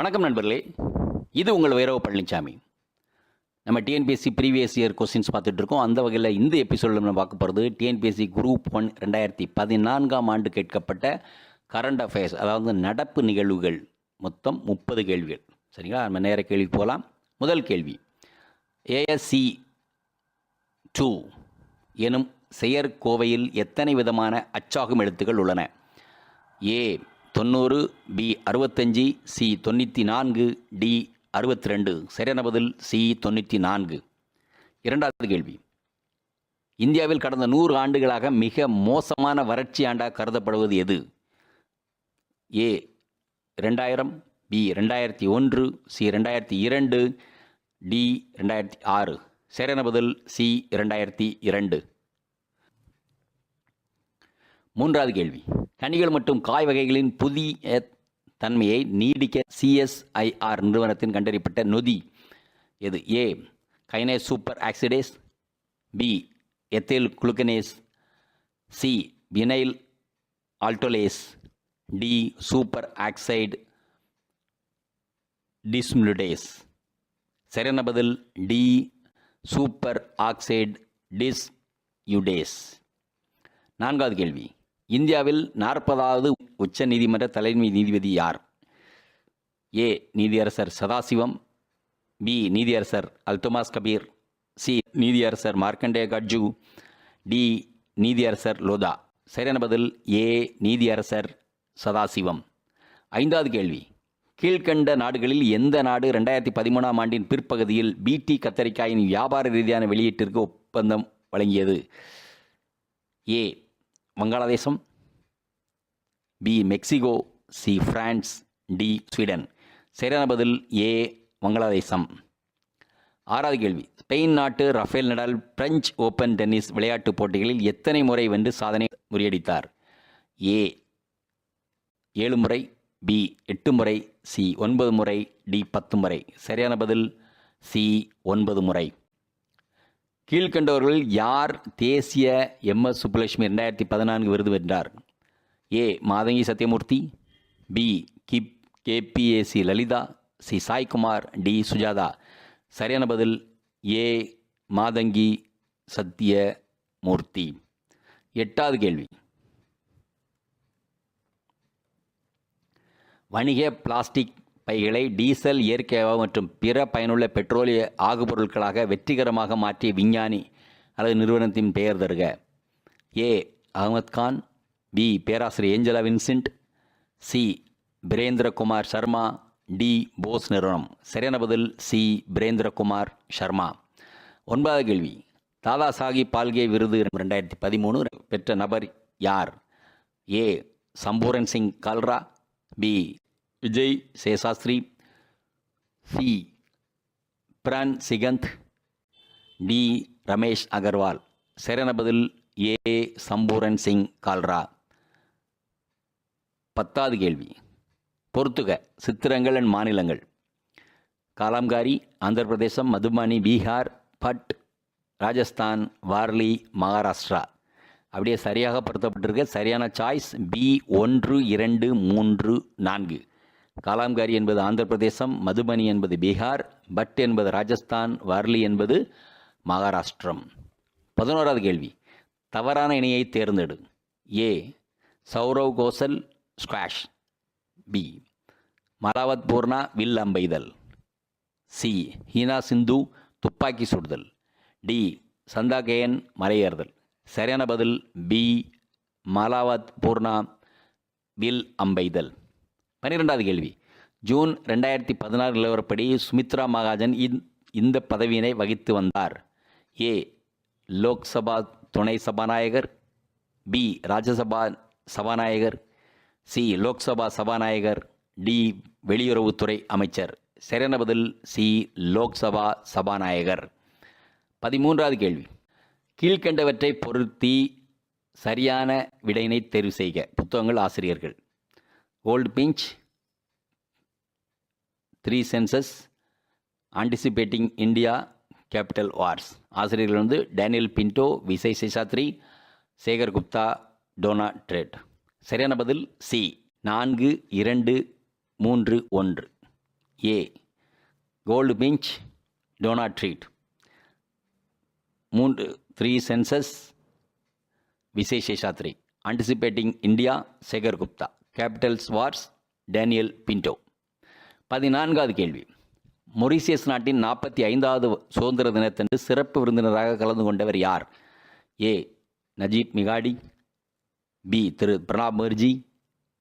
வணக்கம் நண்பர்களே. இது உங்கள் வைரவ பழனிசாமி நம்ம டிஎன்பிஎஸ்சி ப்ரீவியஸ் இயர் கொஸ்டின்ஸ் பார்த்துட்டு இருக்கோம் அந்த வகையில் இந்த எபிசோடில் நம்ம பார்க்க போகிறது டிஎன்பிஎஸ்சி குரூப் ஒன் ரெண்டாயிரத்தி பதினான்காம் ஆண்டு கேட்கப்பட்ட கரண்ட் அஃபேர்ஸ் அதாவது நடப்பு நிகழ்வுகள் மொத்தம் முப்பது கேள்விகள். சரிங்களா? நம்ம நேர கேள்வி போகலாம். முதல் கேள்வி. ஏஎஸ்சி டூ எனும் செயற்கோவையில் எத்தனை விதமான அச்சாகும் எழுத்துக்கள் உள்ளன? ஏ தொண்ணூறு பி அறுபத்தஞ்சி சி தொண்ணூற்றி நான்கு டி அறுபத்தி ரெண்டு சரியான பதில் சி தொண்ணூற்றி நான்கு இரண்டாவது கேள்வி. இந்தியாவில் கடந்த நூறு ஆண்டுகளாக மிக மோசமான வறட்சி ஆண்டாக கருதப்படுவது எது? ஏ ரெண்டாயிரம் பி ரெண்டாயிரத்தி ஒன்று சி ரெண்டாயிரத்தி இரண்டு டி ரெண்டாயிரத்தி ஆறு. சரியான பதில் சி இரண்டாயிரத்தி இரண்டு. மூன்றாவது கேள்வி. கனிகள் மற்றும் காய் வகைகளின் புதிய தன்மையை நீடிக்க சிஎஸ்ஐஆர் நிறுவனத்தின் கண்டறியப்பட்ட நொதி எது? A kinase super oxidase B ethyl glucanase C vinyl aldolase D super oxide dismutase. சரியான பதில் D super oxide dismutase நான்காவது கேள்வி. இந்தியாவில் நாற்பதாவது உச்ச நீதிமன்ற தலைமை நீதிபதி யார்? ஏ. நீதியரசர் சதாசிவம் பி. நீதியரசர் அல்துமாஸ் கபீர் சி. நீதியரசர் மார்க்கண்டே கட்ஜு டி. நீதியரசர் லோதா. சரியான பதில் ஏ. நீதியரசர் சதாசிவம். ஐந்தாவது கேள்வி. கீழ்கண்ட நாடுகளில் எந்த நாடு ரெண்டாயிரத்தி பதிமூணாம் ஆண்டின் பிற்பகுதியில் பிடி கத்தரிக்காயின் வியாபார ரீதியான வெளியீட்டிற்கு ஒப்பந்தம் வழங்கியது? A. Vangaladesam B Mexico C France D Sweden. சரியான பதில் ஏ வங்காளதேசம். ஆறாவது கேள்வி. ஸ்பெயின் நாட்டு Rafael Nadal French Open tennis விளையாட்டுப் போட்டிகளில் எத்தனை முறை வென்று சாதனை முறியடித்தார்? ஏ ஏழு முறை பி எட்டு முறை சி ஒன்பது முறை டி பத்து முறை. சரியான பதில் சி ஒன்பது முறை. கீழ்கண்டவர்கள் யார் தேசிய எம்எஸ் சுப்புலட்சுமி ரெண்டாயிரத்தி பதினான்கு விருது வென்றார்? A. Matangi Sathyamoorthy B. Keep KPAC Lalitha C. Saikumar D. Sujatha. சரியான பதில் ஏ. மாதங்கி சத்யமூர்த்தி எட்டாவது கேள்வி. வணிக பிளாஸ்டிக் பைகளை டீசல் இயற்கையாக மற்றும் பிற பயனுள்ள பெட்ரோலிய ஆகுபொருட்களாக வெற்றிகரமாக மாற்றிய விஞ்ஞானி அல்லது நிறுவனத்தின் பெயர் தருக. ஏ. அகமத் கான் பி. பேராசிரியர் Angela Vincent C. Birendrakumar Sharma D. Bose நிறுவனம். சரியான பதில் சி. பிரேந்திரகுமார் சர்மா. ஒன்பதாவது கேள்வி. தாதா சாஹிப் பால்கே விருது ரெண்டாயிரத்தி பதிமூணு பெற்ற நபர் யார்? A. Sampooran Singh Kalra B. Vijay Seshadri C. Pran Sikand D. Ramesh Agarwal. சரியான பதில் ஏ. சம்பூரன் சிங் கால்ரா. பத்தாவது கேள்வி. பொறுத்துக சித்திரங்கள் அண்ட் மாநிலங்கள். காலாம்காரி ஆந்திர பிரதேசம் மதுபானி பீகார் பட் ராஜஸ்தான் வார்லி மகாராஷ்டிரா. அப்படியே சரியாக பொருத்தப்பட்டிருக்க. சரியான சாய்ஸ் பி ஒன்று இரண்டு மூன்று நான்கு. காலாம்காரி என்பது ஆந்திர பிரதேசம் மதுபனி என்பது பீகார் பட் என்பது ராஜஸ்தான் வார்லி என்பது மகாராஷ்டிரம். பதினோராவது கேள்வி. தவறான இணையை தேர்ந்தெடு. A. Sourav Ghosal squash. B. Malavath Poorna will அம்பைதல். சி. ஹீனா சிந்து துப்பாக்கி சுடுதல். டி. சந்தாகேயன் மலையேறுதல் சரியான பதில் பி. மலாவத் பூர்ணா வில் அம்பைதல். பன்னிரெண்டாவது கேள்வி. ஜூன் ரெண்டாயிரத்தி பதினாறு நிலவரப்படி சுமித்ரா மகாஜன் இந்- இந்த பதவியினை வகித்து வந்தார். ஏ லோக்சபா துணை சபாநாயகர். பி ராஜ்யசபா சபாநாயகர். சி லோக்சபா சபாநாயகர். டி வெளியுறவுத்துறை அமைச்சர். சரியான பதில் சி லோக்சபா சபாநாயகர். பதிமூன்றாவது கேள்வி. கீழ்கண்டவற்றை பொருத்தி சரியான விடையினை தேர்வு செய்க. புத்தகங்கள் ஆசிரியர்கள். Old finch three sections anticipating India capital wars ஆசிரியர்கள் வந்து Daniel Pinto Vijay Seshadri Shekhar Gupta Donna Tartt. சரியான பதில் சி. நான்கு இரண்டு மூன்று ஒன்று. ஏ. Goldfinch Donna Tartt. மூன்று three sections Vishesh Seshadri. Anticipating India Shekhar Gupta. Capitals wars Daniel Pinto பதினான்காவது கேள்வி. மொரிசியஸ் நாட்டின் நாற்பத்தி ஐந்தாவது சுதந்திர தினத்தன்று சிறப்பு விருந்தினராக கலந்து கொண்டவர் யார்? ஏ. Najib Mikati B. திரு. பிரணாப் முகர்ஜி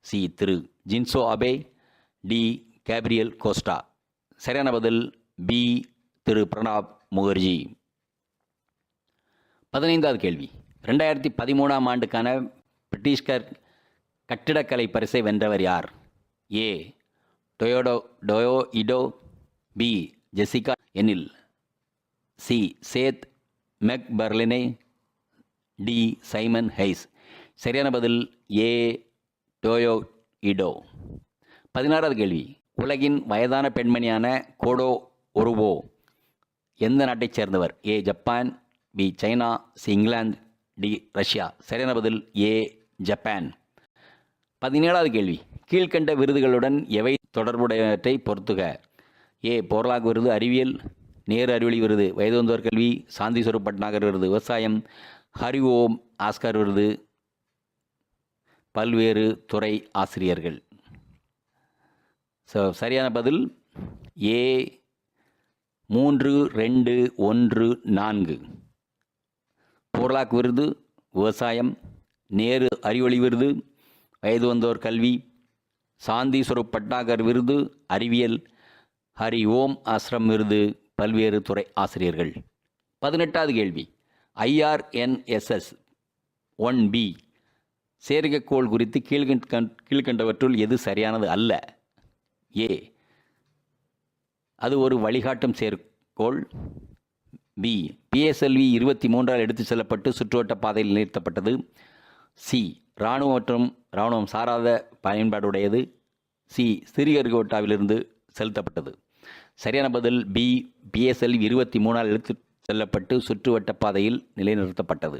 சி. திரு. Shinzo Abe D. Gabriel Costa. சரியான பதில் பி. திரு. பிரணாப் முகர்ஜி. பதினைந்தாவது கேள்வி. ரெண்டாயிரத்தி பதிமூணாம் ஆண்டுக்கான பிரிட்டிஷ்கர் கட்டிடக்கலை பரிசை வென்றவர் யார்? ஏ. டொயோடோ டொயோ இடோ பி. ஜெசிகா. எனில் சி. சேத் மெக் பர்லினை டி. சைமன் ஹைஸ் சரியான பதில் ஏ. டோயோ இடோ. பதினாறாவது கேள்வி. உலகின் வயதான பெண்மணியான கோடோ ஒருவோ எந்த நாட்டைச் சேர்ந்தவர்? A. Japan B. China C. England D. Russia. சரியான பதில் ஏ. ஜப்பான். பதினேழாவது கேள்வி. கீழ்க்கண்ட விருதுகளுடன் எவை தொடர்புடையவற்றை பொறுத்துக? ஏ. போர்லாக் விருது அறிவியல். நேரு அறிவொளி விருது வயதுவந்தோர் கல்வி. சாந்தி ஸ்வரூப் பட்நாகர் விருது விவசாயம். ஹரி ஓம் ஆஸ்கர் விருது. பல்வேறு துறை ஆசிரியர்கள். ஸோ சரியான பதில்? ஏ. மூன்று ரெண்டு ஒன்று நான்கு. போர்லாக் விருது விவசாயம். நேரு அறிவொளி விருது. வயது வந்தோர் கல்வி சாந்தி பட்டாகர் விருது அறிவியல் ஹரி ஓம் ஆசிரம் விருது பல்வேறு துறை ஆசிரியர்கள். பதினெட்டாவது கேள்வி. ஐஆர்என்எஸ்எஸ் ஒன் பி செயற்கைக்கோள் குறித்து கீழ்கண்ட கீழ்கண்டவற்றுள் எது சரியானது அல்ல? ஏ. அது ஒரு வழிகாட்டும் செயற்கோள் பி. பிஎஸ்எல்வி இருபத்தி மூன்றால் எடுத்துச் செல்லப்பட்டு சுற்றுவட்ட பாதையில் நிறுத்தப்பட்டது. சி. இராணுவ மற்றும் இராணுவம் சாராத பயன்பாடுடையது. சி சிறியர்கோட்டாவிலிருந்து செலுத்தப்பட்டது. சரியான பதில் பி பிஎஸ்எல் இருபத்தி மூணால் எடுத்து செல்லப்பட்டு சுற்றுவட்ட பாதையில் நிலைநிறுத்தப்பட்டது.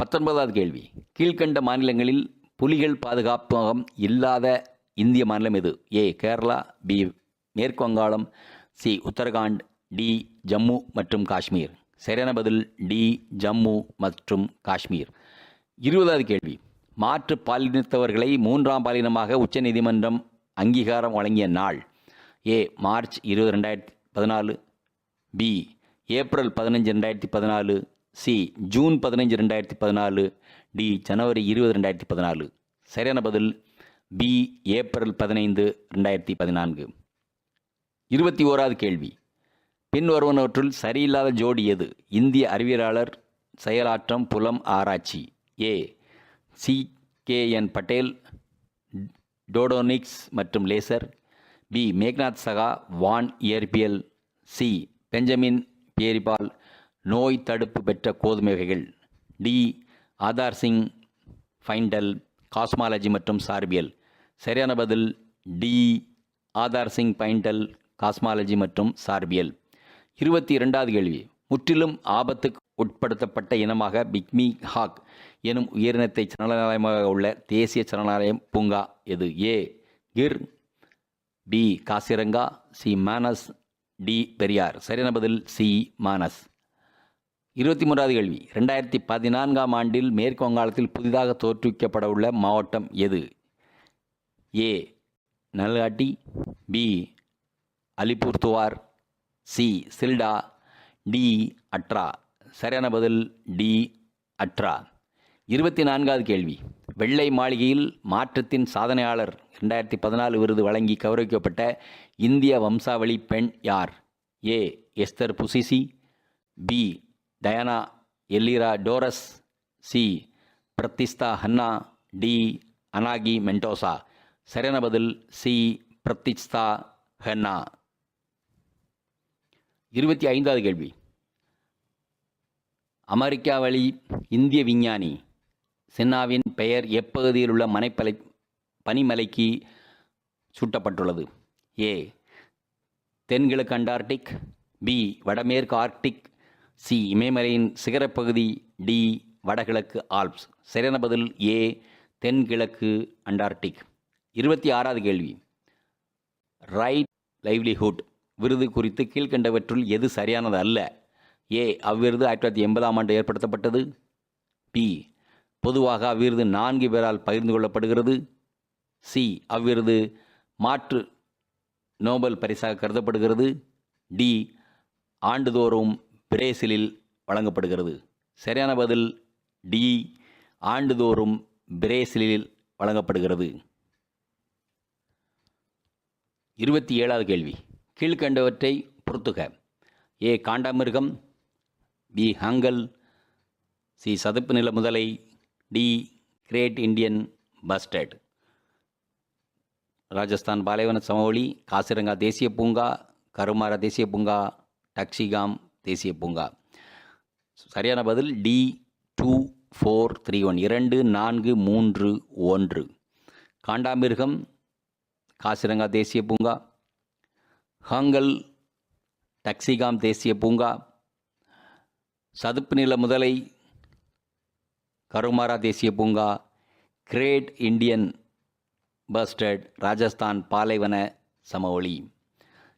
பத்தொன்பதாவது கேள்வி. கீழ்க்கண்ட மாநிலங்களில் புலிகள் பாதுகாப்பகம் இல்லாத இந்திய மாநிலம் எது? ஏ கேரளா பி மேற்கு வங்காளம் சி உத்தரகாண்ட் டி ஜம்மு மற்றும் காஷ்மீர். சரியான பதில் டி ஜம்மு மற்றும் காஷ்மீர். இருபதாவது கேள்வி. மாற்று பாலினத்தவர்களை மூன்றாம் பாலினமாக உச்சநீதிமன்றம் அங்கீகாரம் வழங்கிய நாள். ஏ மார்ச் இருபது ரெண்டாயிரத்தி பதினாலு. பி ஏப்ரல் பதினஞ்சு ரெண்டாயிரத்தி பதினாலு. சி ஜூன் பதினஞ்சு ரெண்டாயிரத்தி பதினாலு. டி ஜனவரி இருபது ரெண்டாயிரத்தி பதினாலு. சரியான பதில்? பி ஏப்ரல் பதினைந்து ரெண்டாயிரத்தி பதினான்கு. இருபத்தி ஓராவது கேள்வி. பின்வருவனவற்றுள் சரியில்லாத ஜோடி எது? இந்திய அறிவியலாளர் செயலாற்றம் புலம் ஆராய்ச்சி. A C K N Patel டோடோனிக்ஸ் மற்றும் லேசர் பி மேக்நாத் சகா வான் இயற்பியல் சி பெஞ்சமின் பியரிபால் நோய் தடுப்பு பெற்ற கோதுமை வகைகள் டி ஆதார் சிங் ஃபைண்டல் காஸ்மாலஜி மற்றும் சார்பியல். சரியான பதில் டி ஆதார் சிங் பைண்டல் காஸ்மாலஜி மற்றும் சார்பியல். இருபத்தி இரண்டாவது கேள்வி. முற்றிலும் ஆபத்துக்கு உட்படுத்தப்பட்ட இனமாக பிக்மி ஹாக் எனும் உயிரினத்தை சரணாலயமாக உள்ள தேசிய சரணாலயம் பூங்கா எது? A Gir B Kaziranga C Manas D Periyar. சரியான பதில் சி மானஸ். இருபத்தி மூன்றாவது கேள்வி. ரெண்டாயிரத்தி பதினான்காம் ஆண்டில் மேற்கு வங்காளத்தில் புதிதாக தோற்றுவிக்கப்பட உள்ள மாவட்டம் எது? A நல்காட்டி B Alipurduar C சில்டா D Adra. சரியான பதில் டி. அட்ரா. இருபத்தி நான்காவது கேள்வி. வெள்ளை மாளிகையில் மாற்றத்தின் சாதனையாளர் ரெண்டாயிரத்தி பதினாலு விருது வழங்கி கௌரவிக்கப்பட்ட இந்திய வம்சாவளி பெண் யார்? ஏ. எஸ்தர் புசிசி. பி. டயானா எல்லிரா டோரஸ். சி. பிரத்திஸ்தா ஹன்னா. டி. அனாகி மென்டோசா சரியான பதில் சி. பிரத்திஸ்தா ஹன்னா. இருபத்தி ஐந்தாவது கேள்வி. அமெரிக்கா வழி இந்திய விஞ்ஞானி. சின்னாவின் பெயர் எப்பகுதியில் உள்ள மனைப்பலை பனிமலைக்கு சூட்டப்பட்டுள்ளது. ஏ. தென்கிழக்கு அண்டார்டிக் பி. வடமேற்கு ஆர்க்டிக் சி. இமயமலையின் சிகரப்பகுதி டி. வடகிழக்கு ஆல்ப்ஸ். சரியான பதில் ஏ. தென்கிழக்கு அண்டார்டிக். இருபத்தி ஆறாவது கேள்வி. Right livelihood. விருது குறித்து கீழ்க்கண்டவற்றுள் எது சரியானது அல்ல? ஏ அவ்விருது ஆயிரத்தி தொள்ளாயிரத்தி எண்பதாம் ஆண்டு ஏற்படுத்தப்பட்டது. பி பொதுவாக அவ்விருது நான்கு பேரால் பகிர்ந்து கொள்ளப்படுகிறது. சி அவ்விருது மாற்று நோபல் பரிசாக கருதப்படுகிறது. டி ஆண்டுதோறும் பிரேசிலில் வழங்கப்படுகிறது. சரியான பதில் டி ஆண்டுதோறும் பிரேசிலில் வழங்கப்படுகிறது. இருபத்தி ஏழாவது கேள்வி. கீழ்கண்டவற்றை பொறுத்துக. ஏ காண்டாமிருகம். பி ஹங்கல் சி சதுப்பு நில முதலை D great Indian bustard Rajasthan பாலைவன சமவெளி காசிரங்கா தேசிய பூங்கா கருமாரா தேசிய பூங்கா டக்ஷிகாம் தேசிய பூங்கா. சரியான பதில் D two four three one இரண்டு நான்கு மூன்று ஒன்று. காண்டாமிருகம் காசிரங்கா தேசிய பூங்கா. ஹாங்கல் டக்ஸிகாம் தேசிய பூங்கா. சதுப்பு நில முதலை கருமாரா தேசிய பூங்கா கிரேட் இந்தியன் பஸ்டர்ட் ராஜஸ்தான் பாலைவன சமவெளி.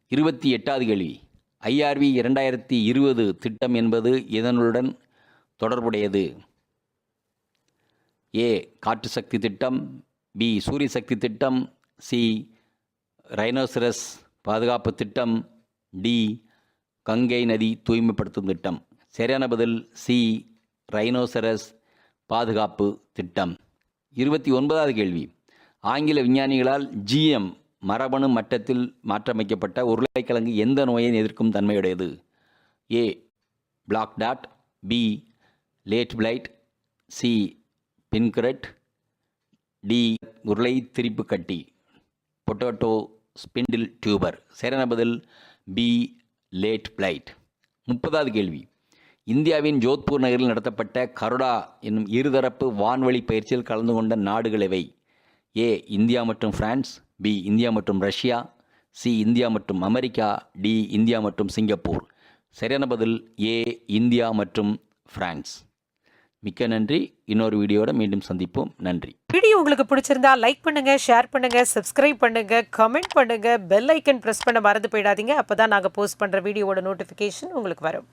இருபத்தி எட்டாவது கேள்வி. ஐஆர்வி இரண்டாயிரத்தி இருபது திட்டம் என்பது இதனுடன் தொடர்புடையது? ஏ காற்று சக்தி திட்டம் பி சூரிய சக்தி திட்டம் சி ரைனோசரஸ் பாதுகாப்பு திட்டம் டி கங்கை நதி தூய்மைப்படுத்தும் திட்டம். சரியான பதில் சி. ரைனோசரஸ் பாதுகாப்பு திட்டம். இருபத்தி ஒன்பதாவது கேள்வி. ஆங்கில விஞ்ஞானிகளால் ஜிஎம் மரபணு மட்டத்தில் மாற்றமைக்கப்பட்ட உருளைக்கிழங்கு எந்த நோயை எதிர்க்கும் தன்மையுடையது? A. Black dot B. Late blight C. பின்கிரட் D. உருளை திரிப்பு கட்டி. Potato spindle tuber. சரியான பதில் பி. Late flight. முப்பதாவது கேள்வி. இந்தியாவின் ஜோத்பூர் நகரில் நடத்தப்பட்ட கருடா என்னும் இருதரப்பு வான்வழி பயிற்சியில் கலந்து கொண்ட நாடுகள் எவை? ஏ இந்தியா மற்றும் பிரான்ஸ் பி இந்தியா மற்றும் ரஷ்யா சி இந்தியா மற்றும் அமெரிக்கா டி இந்தியா மற்றும் சிங்கப்பூர். சரியான பதில் ஏ இந்தியா மற்றும் பிரான்ஸ். மிக்க நன்றி. இன்னொரு வீடியோட மீண்டும் சந்திப்போம். நன்றி. வீடியோ உங்களுக்கு பிடிச்சிருந்தா லைக் பண்ணுங்க ஷேர் பண்ணுங்க சப்ஸ்கிரைப் பண்ணுங்க கமெண்ட் பண்ணுங்க பெல் ஐக்கன் பிரஸ் பண்ண மறந்து போயிடாதீங்க. அப்பதான் நாங்கள் போஸ்ட் பண்ற வீடியோவோட நோட்டிஃபிகேஷன் உங்களுக்கு வரும்.